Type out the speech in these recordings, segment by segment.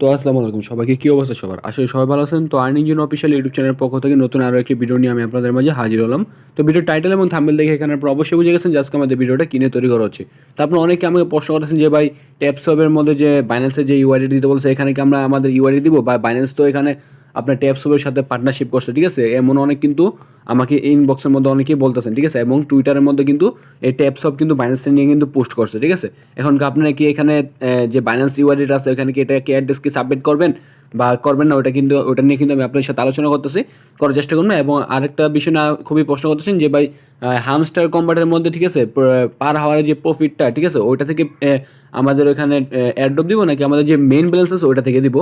তো আসসালামু আলাইকুম সবাইকে, কী অবস্থা সবার? আসলে সবাই ভালো আছেন। তো আর্নিং জন্য অফিসিয়াল ইউটিউব চ্যানেলের পক্ষ থেকে নতুন আরও একটি ভিডিও নিয়ে আমি আপনাদের মাঝে হাজির হলাম। তো ভিডিও টাইটেল এবং থাম্বেল দেখে এখানে আপনারা অবশ্যই বুঝে গেছেন যে আজকে আমাদের ভিডিওটা কিনে তৈরি করা হচ্ছে। তো অনেকে আমাকে প্রশ্ন করেছেন যে ভাই ট্যাপসবের মধ্যে যে বাইন্যান্সের যে ইউআইডি দিতে বলছে, এখানে কি আমরা আমাদের ইউআইডি দিব? বা বাইন্যান্স তো এখানে আপনার ট্যাপসবের সাথে পার্টনারশিপ করছে, ঠিক আছে? এমন অনেক কিন্তু আমাকে ইনবক্সের মধ্যে অনেকেই বলতেছেন, ঠিক আছে? এবং টুইটারের মধ্যে কিন্তু এই ট্যাপসব কিন্তু বাইন্যান্সের নিয়ে কিন্তু পোস্ট করছে, ঠিক আছে? এখন আপনারা কি এখানে যে বাইন্যান্স ইউআইডিটা আছে এখানে কি এটা কি অ্যাড্রেস কি সাবমিট করবেন? বা করবেন না, ওটা কিন্তু, ওটা নিয়ে কিন্তু আমি আপনার সাথে আলোচনা করতেছি, করার চেষ্টা করুন এবং আরেকটা বিষয় না খুবই প্রশ্ন করতেছেন যে ভাই হামস্টার কম্বাটের মধ্যে, ঠিক আছে? পার হওয়ার যে প্রফিটটা ঠিক আছে? ওইটা থেকে আমাদের ওখানে অ্যাড্রপ দিব নাকি আমাদের যে মেইন ব্যালেন্স আছে, ওইটা থেকে দিব?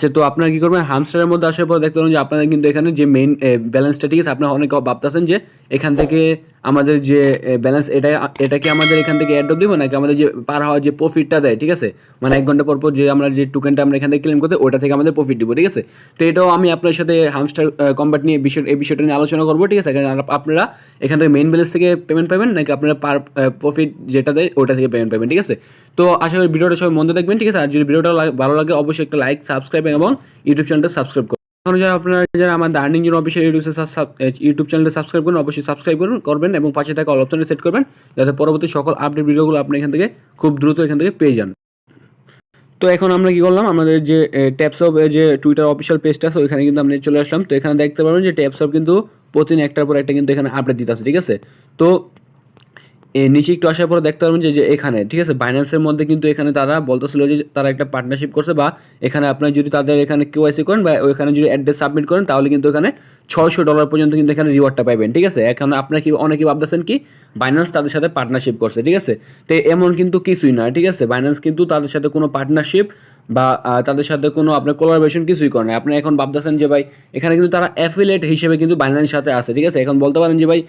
আচ্ছা তো আপনারা কী করবেন? হামস্টারের মধ্যে আসার পর দেখতে পারেন যে আপনাদের কিন্তু এখানে যে মেইন ব্যালেন্সটা ঠিক আছে আপনারা অনেকে ভাবতেছেন যে এখান থেকে আমাদের যে ব্যালেন্স এটা এটা কি আমাদের এখান থেকে অ্যাড দিব নাকি আমাদের যে পার হওয়ার যে প্রফিটটা দেয়, ঠিক আছে? মানে এক ঘণ্টা পর পর যে আমরা যে টোকেনটা আমরা এখান থেকে ক্লেম করতে, ওটা থেকে আমাদের প্রফিট দিব, ঠিক আছে? তো এটাও আমি আপনার সাথে হামস্টার কম্পার্ট নিয়ে বিষয়, এই বিষয়টা নিয়ে আলোচনা করব, ঠিক আছে? আপনারা এখান থেকে মেইন ব্যালেন্স থেকে পেমেন্ট পাবেন নাকি আপনারা পার প্রফিট যেটা দেয়, ওটা থেকে পেমেন্ট পাবেন, ঠিক আছে? তো আশা করি ভিডিওটা সবাই মন দিয়ে দেখবেন, ঠিক আছে? আর যদি ভিডিওটা ভালো লাগে, অবশ্যই একটা লাইক সাবস্ক্রাইব এবং ইউটিউব চ্যানেলটা সাবস্ক্রাইব যারা আপনারা যারা আমাদের আর্নিং জন্য অফিসিয়াল ইউটিউব চ্যানেলটা সাবস্ক্রাইব করুন, অবশ্যই সাবস্ক্রাইব করুন, করবেন এবং পাশে থাকা অল অপশনে সেট করবেন, যাতে পরবর্তী সকল আপডেট ভিডিওগুলো আপনি এখান থেকে খুব দ্রুত এখান থেকে পেয়ে যান। তো এখন আমরা কি করলাম? আমাদের যে ট্যাপস অফ যে টুইটার অফিসিয়াল পেজটা আছে, ওইখানে কিন্তু আমরা চলে আসলাম। তো এখানে দেখতে পারবেন যে ট্যাপস অফ কিন্তু প্রতিদিন একটার পর একটা কিন্তু এখানে আপডেট দিতে আছে, ঠিক আছে? তো নিচে একটু আসার পরে দেখতে পারবেন যে এখানে, ঠিক আছে? বাইন্যান্সের মধ্যে কিন্তু এখানে তারা বলতেছিল যে, তারা একটা পার্টনারশিপ করছে বা এখানে আপনার যদি তাদের এখানে কেওয়াইসি করেন বা ওইখানে যদি অ্যাড্রেস সাবমিট করেন, তাহলে কিন্তু এখানে ছয়শো ডলার পর্যন্ত কিন্তু এখানে রিওয়ার্ডটা পাবেন ঠিক আছে? এখন আপনার কি, অনেকে ভাবতেছেন কি বাইন্যান্স তাদের সাথে পার্টনারশিপ করছে, ঠিক আছে? তো এমন কিন্তু কিছুই না, ঠিক আছে? বাইন্যান্স কিন্তু তাদের সাথে কোনো পার্টনারশিপ বা তাদের সাথে কোনো আপনার কোলাবোরেশন কিছুই করে না আপনি এখন ভাবতেছেন যে ভাই, এখানে কিন্তু তারা অ্যাফিলেট হিসেবে কিন্তু বাইন্যান্সের সাথে আছে, ঠিক আছে? এখন বলতে পারেন যে ভাই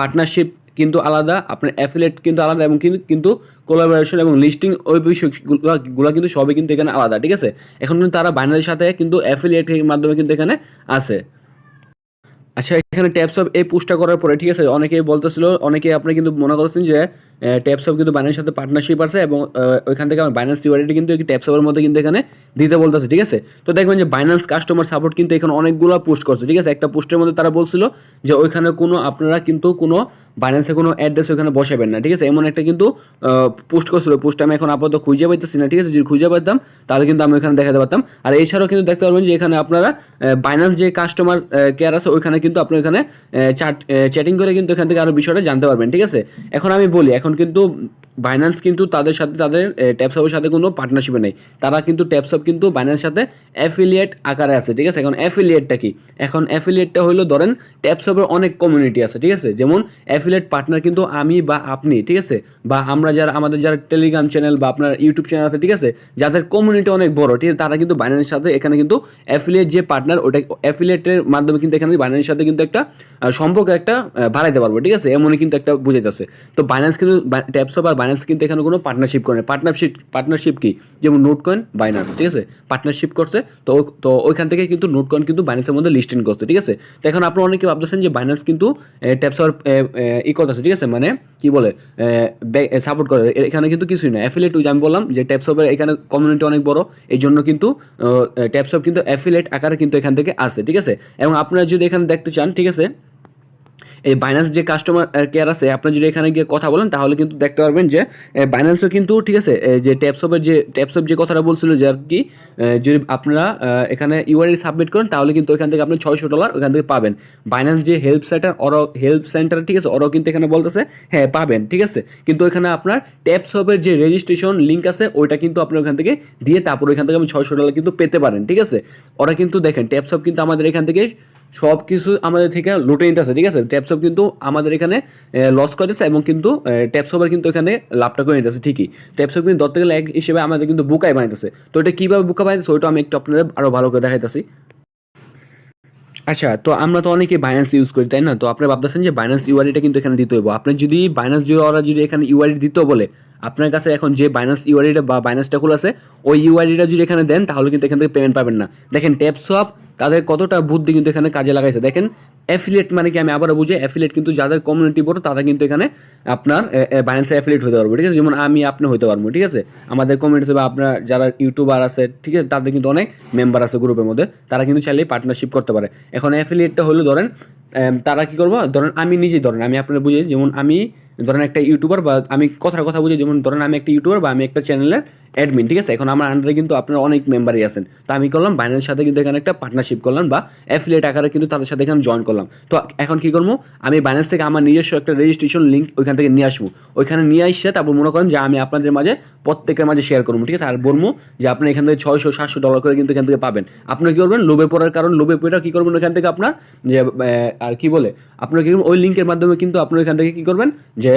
পার্টনারশিপ কিন্তু আলাদা, আপনার অ্যাফিলেট কিন্তু আলাদা এবং কিন্তু কিন্তু কোলাবোরেশন এবং লিস্টিং ওই বিষয়গুলো কিন্তু সবই কিন্তু এখানে আলাদা, ঠিক আছে? এখন কিন্তু তারা বাইনারির সাথে কিন্তু অ্যাফিলিয়েটের মাধ্যমে কিন্তু এখানে আছে। আচ্ছা এখানে ট্যাপস অফ এই পুশটা করার পরে, ঠিক আছে? অনেকেই বলতেছিল অনেকে আপনি কিন্তু মনে করছেন যে ট্যাপস অফ কিন্তু বাইন্যান্সের সাথে পার্টনারশিপ আছে এবং ওইখান থেকে আমার বাইন্যান্স ইউআইডি কিন্তু ট্যাপস অফের মধ্যে কিন্তু এখানে দিতে বলতেছে, ঠিক আছে? তো দেখবেন যে বাইন্যান্স কাস্টমার সাপোর্ট কিন্তু এখানে অনেকগুলো পোস্ট করছে, ঠিক আছে? একটা পোস্টের মধ্যে তারা বলছিল যে ওইখানে কোনো, আপনারা কিন্তু কোনো বাইন্যান্সে কোনো অ্যাড্রেস ওইখানে বসাবেন না, ঠিক আছে? এমন একটা কিন্তু পোস্ট করছিল। পোস্ট আমি এখন আপাতত খুঁজে পাইতেছি না, ঠিক আছে? যদি খুঁজে পাইতাম, তাহলে কিন্তু আমি ওখানে দেখাতে পারতাম। আর এছাড়াও কিন্তু দেখতে পারবেন যে এখানে আপনারা বাইন্যান্স যে কাস্টমার কেয়ার আছে, ওইখানে কিন্তু আপনি এখানে চ্যাট চ্যাটিং করে কিন্তু এখান থেকে আরও বিষয়টা জানতে পারবেন, ঠিক আছে? এখন আমি বলি এখন কিন্তু বাইন্যান্স কিন্তু তাদের সাথে, তাদের ট্যাপসপের সাথে কোনো পার্টনারশিপে নেই। তারা কিন্তু ট্যাপসপ কিন্তু বাইন্যান্সের সাথে অ্যাফিলিয়েট আকারে আছে, ঠিক আছে? এখন অ্যাফিলিয়েটটা কি? এখন অ্যাফিলিয়েটটা হলো ধরেন ট্যাপসপের অনেক কমিউনিটি আছে, ঠিক আছে? যেমন অ্যাফিলিয়েট পার্টনার কিন্তু আমি বা আপনি, ঠিক আছে? বা আমরা যারা, আমাদের যারা টেলিগ্রাম চ্যানেল বা আপনার ইউটিউব চ্যানেল আছে, ঠিক আছে? যাদের কমিউনিটি অনেক বড়, ঠিক আছে? তারা কিন্তু বাইন্যান্সের সাথে এখানে কিন্তু অ্যাফিলিয়েট যে পার্টনার ওটা অ্যাফিলিয়েটের মাধ্যমে কিন্তু এখানে বাইন্যান্সের সাথে কিন্তু একটা সম্পর্ক একটা বাড়াইতে পারব, ঠিক আছে? এমনই কিন্তু একটা বুঝাইতেছে। তো বাইন্যান্স কিন্তু ট্যাপসপ আর বাইন্যান্স কিন্তু এখানে কোনো পার্টনারশিপ করে পার্টনারশিপ পার্টনারশিপ কি? যেমন নোট কয়েন বাইন্যান্স ঠিক আছে? পার্টনারশিপ করছে, তো তো ওইখান থেকে কিন্তু নোট কয়েন কিন্তু বাইন্যান্সের মধ্যে লিস্টিং করছে, ঠিক আছে? তো এখন আপনারা অনেকে ভাবতেছেন যে বাইন্যান্স কিন্তু ট্যাপসর ই করতেছে, ঠিক আছে? মানে কি বলে সাপোর্ট করে। এখানে কিন্তু কিছুই না অ্যাফিলেট যে আমি বললাম যে ট্যাপসপের এখানে কমিউনিটি অনেক বড়, এই জন্য কিন্তু ট্যাপসপ কিন্তু অ্যাফিলেট আকারে কিন্তু এখান থেকে আসে, ঠিক আছে? এবং আপনারা যদি এখানে দেখতে চান, ঠিক আছে? এই বাইন্যান্স যে কাস্টমার কেয়ার আছে, আপনি যদি এখানে গিয়ে কথা বলেন, তাহলে কিন্তু দেখতে পারবেন যে বাইন্যান্সও কিন্তু, ঠিক আছে যে ট্যাপসপের যে ট্যাপসপ যে কথাটা বলছিল যে আর কি যদি আপনারা এখানে ইউআরএল সাবমিট করেন, তাহলে কিন্তু এখান থেকে আপনি ছয়শো ডলার ওখান থেকে পাবেন। বাইন্যান্স যে হেল্প সেন্টার ওরাও হেল্প সেন্টার ঠিক আছে, ওরাও কিন্তু এখানে বলতেছে হ্যাঁ পাবেন, ঠিক আছে। কিন্তু এখানে আপনার ট্যাপসপের যে রেজিস্ট্রেশন লিঙ্ক আছে, ওইটা কিন্তু আপনি ওখান থেকে দিয়ে তারপর ওইখান থেকে আমি ছয়শো ডলার কিন্তু পেতে পারেন, ঠিক আছে। ওরা কিন্তু দেখেন ট্যাপসপ কিন্তু আমাদের এখান থেকে সব কিছু আমাদের থেকে লুটে নিতেছে ঠিক আছে? ট্যাপসপ কিন্তু আমাদের এখানে লস করতেছে এবং কিন্তু ট্যাপসপের কিন্তু এখানে লাভটা করে নিতেছে ঠিকই। ট্যাপসপ কিন্তু ধরতে গেলে এক হিসেবে আমাদের কিন্তু বুকাই বানাইতেছে তো এটা কীভাবে বুকা বানাইতেছে ওইটা আমি একটু আপনাদের আরও ভালো করে দেখাইতেছি। আচ্ছা তো আমরা তো অনেকে বাইন্যান্স ইউজ করি, তাই না? তো আপনি ভাবতেছেন যে বাইন্যান্স ইউআরডিটা কিন্তু এখানে দিতে হইব। আপনি যদি বাইন্যান্স জিরো যদি এখানে ইউআরডি দিতে বলে আপনার কাছে এখন যে বাইনান্স ইউআইডিটা বা বাইনান্সটা খোলা আছে, ওই ইউআইডিটা যদি এখানে দেন, তাহলে কিন্তু এখান থেকে পেমেন্ট পাবেন না। দেখেন ট্যাপসপ তাদের কতটা বুদ্ধি কিন্তু এখানে কাজে লাগাইছে। দেখেন অ্যাফিলিয়েট মানে কি আমি আবারও বুঝি অ্যাফিলিয়েট কিন্তু যাদের কমিউনিটি বড়, তারা কিন্তু এখানে আপনার বাইন্যান্সে অ্যাফিলিয়েট হতে পারব, ঠিক আছে? যেমন আমি আপনি হতে পারব, ঠিক আছে? আমাদের কমিউনিটি বা আপনার যারা ইউটিউবার আছে, ঠিক আছে? তাদের কিন্তু অনেক মেম্বার আছে গ্রুপের মধ্যে, তারা কিন্তু চাইলেই পার্টনারশিপ করতে পারে। এখন অ্যাফিলিয়েটটা হলো, ধরেন তারা কি করব? ধরেন আমি নিজেই ধরেন, আমি আপনার বুঝি যেমন আমি ধরেন একটা ইউটিউবার বা আমি কথার কথা বুঝি যেমন ধরেন আমি একটা ইউটিউবার বা আমি একটা চ্যানেলের অ্যাডমিন ঠিক আছে? এখন আমার আন্ডারে কিন্তু আপনার অনেক মেম্বারই আছেন। তো আমি করলাম বাইনান্সের সাথে কিন্তু এখানে একটা পার্টনারশিপ করলাম বা অ্যাফিলিয়েট আকারে কিন্তু তাদের সাথে এখানে জয়েন করলাম। তো এখন কি করব? আমি বাইন্যান্স থেকে আমার নিজস্ব একটা রেজিস্ট্রেশন লিঙ্ক ওইখান থেকে নিয়ে আসব। ওইখানে নিয়ে আসছে তারপর মনে করেন যে আমি আপনাদের মাঝে প্রত্যেকের মাঝে শেয়ার করব, ঠিক আছে? আর বলব যে আপনি এখান থেকে ছয়শো, সাতশো ডলার করে কিন্তু এখান থেকে পাবেন। আপনি কি করবেন? লোভে পড়ার কারণ, লোভে পড়ে কি করবেন ওইখান থেকে আপনার? যে আর কি বলে? আপনার কি করবেন ওই লিঙ্কের মাধ্যমে কিন্তু আপনি ওইখান থেকে কি করবেন? যে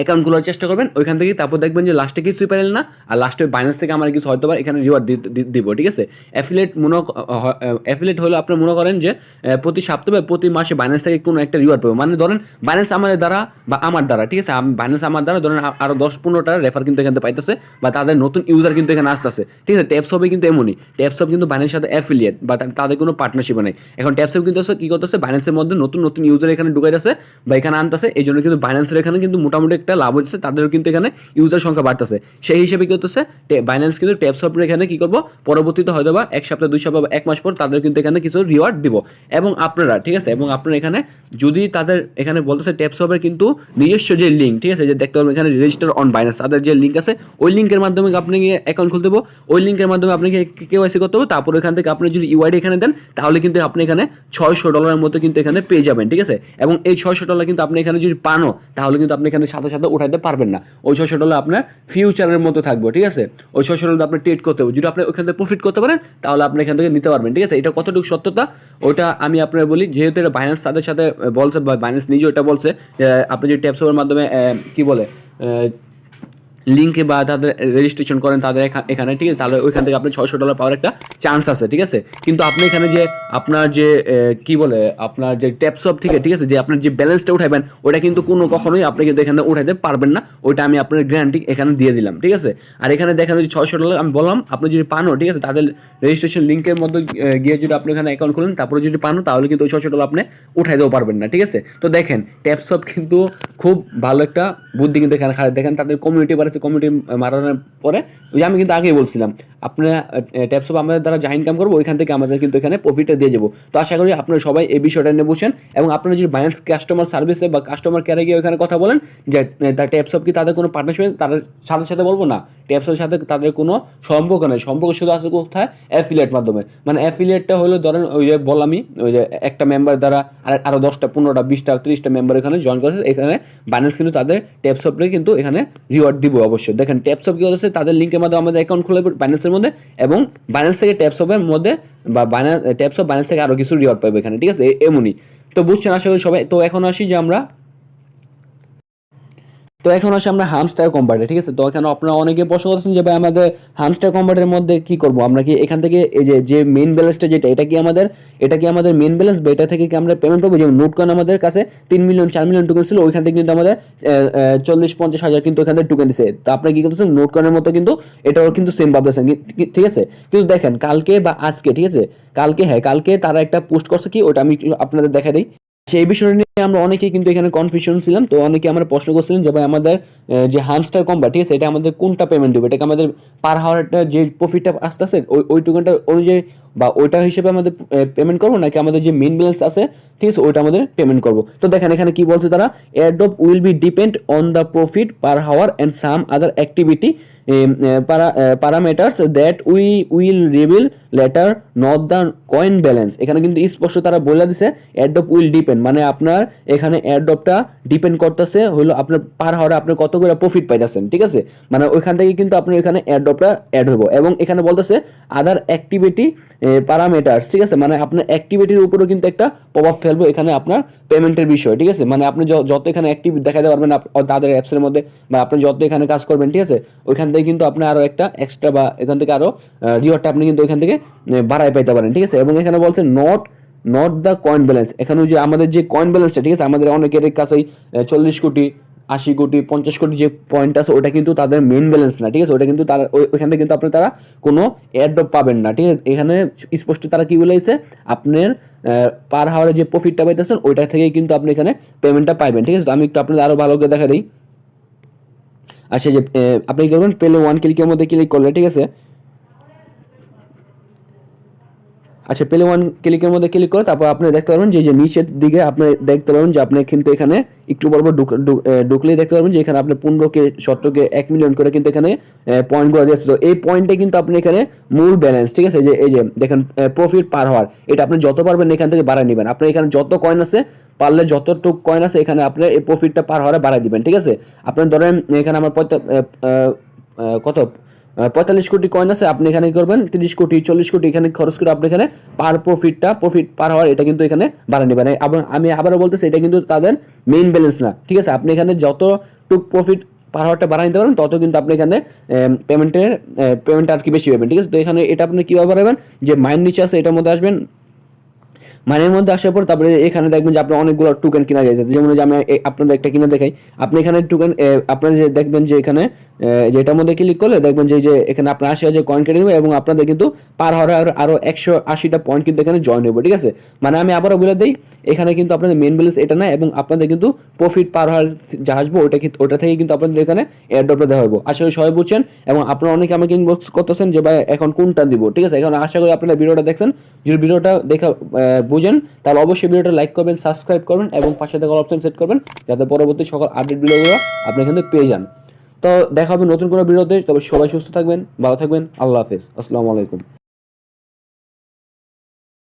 অ্যাকাউন্ট খোলার চেষ্টা করবেন, ওইখান থেকে তারপর দেখবেন যে লাস্টে কিছুই পেলেন না, আর লাস্টে বাইন্যান্স থেকে আমার কিছু হয়তো এখানে রিওয়ার্ড দিব, ঠিক আছে? অ্যাফিলেট মনে অ্যাফিলেট হলো আপনি মনে করেন যে প্রতি সপ্তাহে প্রতি মাসে বাইন্যান্স থেকে কোনো একটা রিওয়ার্ড পাবো মানে ধরেন বাইন্যান্স আমার দ্বারা বা আমার দ্বারা, ঠিক আছে? বাইন্যান্স আমার দ্বারা ধরেন আ- আরও দশ পনেরোটা রেফার কিন্তু এখান পাইতেছে, বা তাদের নতুন ইউজার কিন্তু এখানে আসতেছে। ঠিক আছে? ট্যাপস হবে কিন্তু এমনই। ট্যাপস হবে কিন্তু বাইন্যান্সের সাথে অ্যাফিলিয়েট বা তাদের কোনো পার্টনারশিপ নেই। এখন ট্যাপস কিন্তু কি করতেছে? বাইন্যান্সের মধ্যে নতুন নতুন ইউজার এখানে ঢুকাইতেছে, বা এখানে আনতেছে এই জন্য কিন্তু বাইন্যান্সের এখানে কিন্তু মোটামুটি লাভ হচ্ছে, তাদেরও কিন্তু এখানে ইউজার সংখ্যা বাড়তেছে। সেই হিসেবে কি হতেছে? বাইন্যান্স কিন্তু ট্যাপস হবে এখানে কি করব? পরবর্তীতে হয়তো বা এক সপ্তাহ, দুই সপ্তাহ বা এক মাস পর তাদের কিন্তু এখানে কিছু রিওয়ার্ড দিব। এবং আপনারা, ঠিক আছে? এবং আপনারা এখানে যদি তাদের এখানে বলতেছে ট্যাপস হবে কিন্তু নিজস্ব যে লিঙ্ক ঠিক আছে? যে দেখতে পাবেন এখানে রেজিস্টার অন বাইন্যান্স তাদের যে লিঙ্ক আছে, ওই লিঙ্কের মাধ্যমে আপনি অ্যাকাউন্ট খুলতে হবে ওই লিঙ্কের মাধ্যমে আপনাকে কেওয়াইসি করতে হবে তারপর এখান থেকে আপনি যদি ইউআইডি এখানে দেন, তাহলে কিন্তু আপনি এখানে ছয়শো ডলারের মতো কিন্তু এখানে পেয়ে যাবেন, ঠিক আছে? এবং এই ছয়শো ডলার কিন্তু আপনি এখানে যদি পানো তাহলে কিন্তু আপনি এখানে সাথে সাথে উঠাইতে পারবেন না। ওই ছয়শো ডলার আপনার ফিউচারের মতো থাকবে, ঠিক আছে? ওই ছয়শো ডলার আপনি ট্রেড করতে হবে, যদি আপনি ওখান থেকে প্রফিট করতে পারেন, তাহলে আপনি এখান থেকে নিতে পারবেন, ঠিক আছে? এটা কতটুকু সত্যতা? ওটা আমি আপনার বলি, যেহেতু এটা বাইন্যান্স তাদের সাথে বলছে বা বাইন্যান্স নিজে ওটা বলছে আপনি যদি ট্যাপসের মাধ্যমে কি বলে লিঙ্কে বা তাদের রেজিস্ট্রেশন করেন তাদের এখা- এখানে, ঠিক আছে? তাহলে ওইখান থেকে আপনি ছয়শো ডলার পাওয়ার একটা চান্স আছে, ঠিক আছে? কিন্তু আপনি এখানে যে আপনার যে কি বলে, আপনার যে ট্যাপসপ থেকে ঠিক আছে? যে আপনার যে ব্যালেন্সটা উঠাবেন ওটা কিন্তু কোনো কখনোই আপনি কিন্তু এখানে উঠাইতে পারবেন না। ওইটা আমি আপনার গ্যারান্টি এখানে দিয়ে দিলাম, ঠিক আছে? আর এখানে দেখেন যে ছয়শো ডলার আমি বললাম, আপনি যদি পানও ঠিক আছে? তাদের রেজিস্ট্রেশন লিঙ্কের মধ্যে গিয়ে যদি আপনি এখানে অ্যাকাউন্ট খুলেন, তারপরে যদি পানও তাহলে কিন্তু ওই ছয়শো ডলার আপনি উঠাইতেও পারবেন না, ঠিক আছে? তো দেখেন ট্যাপসপ কিন্তু খুব ভালো একটা বুদ্ধি কিন্তু এখানে দেখেন তাদের কমিউনিটি বাড়াচ্ছে কমিউনিটি মারানোর পরে ওই যে আমি কিন্তু আগেই বলছিলাম আপনারা ট্যাপসপ আমাদের দ্বারা যা ইনকাম করব, ওইখান থেকে আমাদের কিন্তু এখানে প্রফিটটা দিয়ে যাব। তো আশা করি আপনারা সবাই এই বিষয়টা নিয়ে বসেন এবং আপনারা যদি বাইন্যান্স কাস্টমার সার্ভিসে বা কাস্টমার কেয়ারে গিয়ে ওখানে কথা বলেন, যে তার ট্যাপসপ কি তাদের কোনো পার্টনারশিপ তাদের সাথে সাথে বলব না। ট্যাপসের সাথে তাদের কোনো সম্পর্ক নেই। সম্পর্ক শুধু আছে কোথায়? অ্যাফিলিয়েট মাধ্যমে। মানে অ্যাফিলিয়েটটা হলো ধরেন ওই যে বললামই ওই যে একটা মেম্বার দ্বারা আর আরও দশটা, পনেরোটা, বিশটা, ত্রিশটা মেম্বার এখানে জয়েন করেছে, এখানে বাইন্যান্স কিন্তু তাদের ট্যাপসপে কিন্তু এখানে রিওয়ার্ড দিব অবশ্যই। দেখেন ট্যাপসপ কি হচ্ছে তাদের লিঙ্কের মাধ্যমে আমাদের অ্যাকাউন্ট খুলে বাইন্যান্সের মধ্যে এবং বাইন্যান্স থেকে ট্যাপস অফের মধ্যে বা বাইন্যান্স অফ বাইন্যান্স থেকে আরও কিছু রিওয়ার্ড পাবে এখানে, ঠিক আছে? এমনি এমনই। তো বুঝছেন আশা করি সবাই তো এখন আসি যে আমরা তো এখন আসে আমরা হামস্টার কম্বার্টে ঠিক আছে? তো এখানে আপনারা অনেকে প্রশ্ন করছেন যে, ভাই, আমাদের হামস্টার কম্বার্টের মধ্যে কি করব? আমরা কি এখান থেকে এই যে যে মেইন ব্যালেন্সটা যেটা, এটা কি আমাদের, এটা কি আমাদের মেইন ব্যালেন্স বা এটা থেকে কি আমরা পেমেন্ট পাবো যেমন নোট কয়েন আমাদের কাছে তিন মিলিয়ন চার মিলিয়ন টোকেন ছিল, ওইখান থেকে কিন্তু আমাদের চল্লিশ, পঞ্চাশ হাজার কিন্তু এখান থেকে টোকেন দিছে। তো আপনি কি করতেছেন? নোট কয়েনের মতো কিন্তু এটাও কিন্তু সেম কি- ঠিক আছে? কিন্তু দেখেন, কালকে বা আজকে, ঠিক আছে? কালকে হ্যাঁ কালকে তারা একটা পোস্ট করছে কি? ওটা আমি আপনাদের দেখা দিই। সেই বিষয় নিয়ে আমরা অনেকেই কিন্তু এখানে কনফিউশন ছিলাম। তো অনেকে আমরা প্রশ্ন করছিলেন যে ভাই, আমাদের যে হামস্টার কম্বা ঠিক আছে? এটা আমাদের কোনটা পেমেন্ট দেবে? এটাকে আমাদের পার হাওয়ারটা যে প্রফিটটা আসতে আসে ওই ওই টোকেনটা অনুযায়ী বা ওইটা হিসেবে আমাদের পেমেন্ট করব? নাকি আমাদের যে মেইন ব্যালেন্স আছে, ঠিক আছে? ওইটা আমাদের পেমেন্ট করব? তো দেখেন, এখানে কি বলছে তারা? Airdrop will be depend on the profit per hour and some other activity parameters that we will reveal later not the coin balance এখানে কিন্তু স্পষ্ট তারা বলে দিছে অ্যাডপ উইল ডিপেন্ড মানে আপনার এখানে অ্যাডপটা ডিপেন্ড করতেছে, হলো আপনার পার হাওয়ারে আপনি কত করে প্রফিট পাইতেছেন, ঠিক আছে? মানে ওইখান থেকে কিন্তু আপনার এখানে অ্যাডপটা অ্যাড হব এবং এখানে বলতেছে আদার অ্যাক্টিভিটি প্যারামিটার্স ঠিক আছে? মানে আপনার অ্যাক্টিভিটির উপরেও কিন্তু একটা প্রভাব ফেলব এখানে আপনার পেমেন্টের বিষয়, ঠিক আছে? মানে আপনি যত এখানে অ্যাক্টিভ দেখাতে পারবেন তাদের অ্যাপসের মধ্যে, বা আপনি যত এখানে কাজ করবেন, ঠিক আছে? ওইখান থেকে কিন্তু আপনি আরও একটা এক্সট্রা বা এখান থেকে আরও রিওয়ার্ডটা আপনি কিন্তু ওইখান থেকে বাড়ায় পেতে পারেন, ঠিক আছে? এবং এখানে বলছে not not the coin balance এখানে যে আমাদের যে কয়েন ব্যালেন্সটা ঠিক আছে? আমাদের অনেকের কাছেই চল্লিশ কোটি, আশি কোটি, পঞ্চাশ কোটি যে পয়েন্ট আছে, ওটা কিন্তু তাদের মেন ব্যালেন্স না, ঠিক আছে? ওটা কিন্তু তারা, ওই- ওইখান থেকে কিন্তু আপনার তারা কোনো এয়ারড্রপ পাবেন না, ঠিক আছে? এখানে স্পষ্ট তারা কি বলেছে? আপনার পার হাওয়ারে যে প্রফিটটা পাইতেছেন, ওইটা থেকেই কিন্তু আপনি এখানে পেমেন্টটা পাইবেন, ঠিক আছে? তো আমি একটু আপনাদের আরও ভালো করে দেখা দিই। আচ্ছা যে আপনি কি করবেন? পেলে ওয়ান ক্লিকের মধ্যে ক্লিক করলে, ঠিক আছে? আচ্ছা পেলে ওয়ান ক্লিকের মধ্যে ক্লিক করে, তারপর আপনি দেখতে পারবেন যে যে নিচের দিকে আপনি দেখতে পারবেন যে, আপনি কিন্তু এখানে একটু বড় বড় ঢুক- ঢুক- ঢুকলেই দেখতে পারবেন যে, এখানে আপনি পনেরো কে সতেরো কে এক মিলিয়ন করে কিন্তু এখানে পয়েন্ট করা যাচ্ছে তো এই পয়েন্টে কিন্তু আপনি এখানে মূল ব্যালেন্স ঠিক আছে? যে, এই যে, দেখেন প্রফিট পার হওয়ার, এটা আপনি যত পারবেন এখান থেকে বাড়ায় নেবেন। আপনি এখানে যত কয়েন আছে পারলে যতটুকু কয়েন আছে এখানে আপনি এই প্রফিটটা পার হওয়ারে বাড়ায় দিবেন, ঠিক আছে? আপনার ধরেন এখানে আমার কত? পঁয়তাল্লিশ কোটি কয়েন আছে, আপনি এখানে করবেন? তিরিশ কোটি, চল্লিশ কোটি এখানে খরচ করে আপনি এখানে পার প্রফিটটা প্রফিট পার হওয়ার এটা কিন্তু এখানে বাড়া নেবেন আমি আবারও বলতেছি, এটা কিন্তু তাদের মেইন ব্যালেন্স না, ঠিক আছে? আপনি এখানে যতটুক প্রফিট পার হাওয়ারটা বাড়াই নিতে পারেন তত কিন্তু আপনি এখানে পেমেন্টের পেমেন্ট আর কি বেশি পাবেন, ঠিক আছে? তো এখানে এটা আপনি কীভাবে বাড়াবেন? যে মাইন্ড নিচে আছে, এটার মধ্যে আসবেন মানের মধ্যে আসার পর তারপরে এখানে দেখবেন যে আপনার অনেকগুলো টোকেন কিনা গেছে। যেমন যে আমি আপনাদের একটা কিনে দেখাই। আপনি এখানে টোকেন আপনার যে দেখবেন যে এখানে এ, যে এটার মধ্যে ক্লিক করলে দেখবেন যে যে এখানে আপনার আশি হাজার কয়েন কেটে নেবে এবং আপনাদের কিন্তু পার হওয়ার আরো- আরও একশো আশিটা পয়েন্ট কিন্তু এখানে জয়েন হবে ঠিক আছে? মানে আমি আবারও বলে দিই এখানে কিন্তু আপনাদের মেন ব্যালেন্স এটা না এবং আপনাদের কিন্তু প্রফিট পার হওয়ার যা আসব ওটা ওটা থেকে কিন্তু আপনাদের এখানে এয়ারড্রপটা দেওয়া হবে আশা করি সবাই বুঝছেন এবং আপনারা অনেকে আমাকে ইনবক্স করতেছেন যে ভাই এখন কোনটা দিব ঠিক আছে? এখন আশা করি আপনারা ভিডিওটা দেখছেন। যদি ভিডিওটা দেখা বুঝেন তাহলে অবশ্যই ভিডিওটা লাইক করবেন সাবস্ক্রাইব করবেন এবং পাশে থাকা অপশন সেট করবেন, যাতে পরবর্তী সকল আপডেট ভিডিওগুলো আপনি কিন্তু পেয়ে যান। তো দেখা হবে নতুন কোনো ভিডিওতে, তবে সবাই সুস্থ থাকবেন, ভালো থাকবেন, আল্লাহ হাফেজ, আসসালামু আলাইকুম।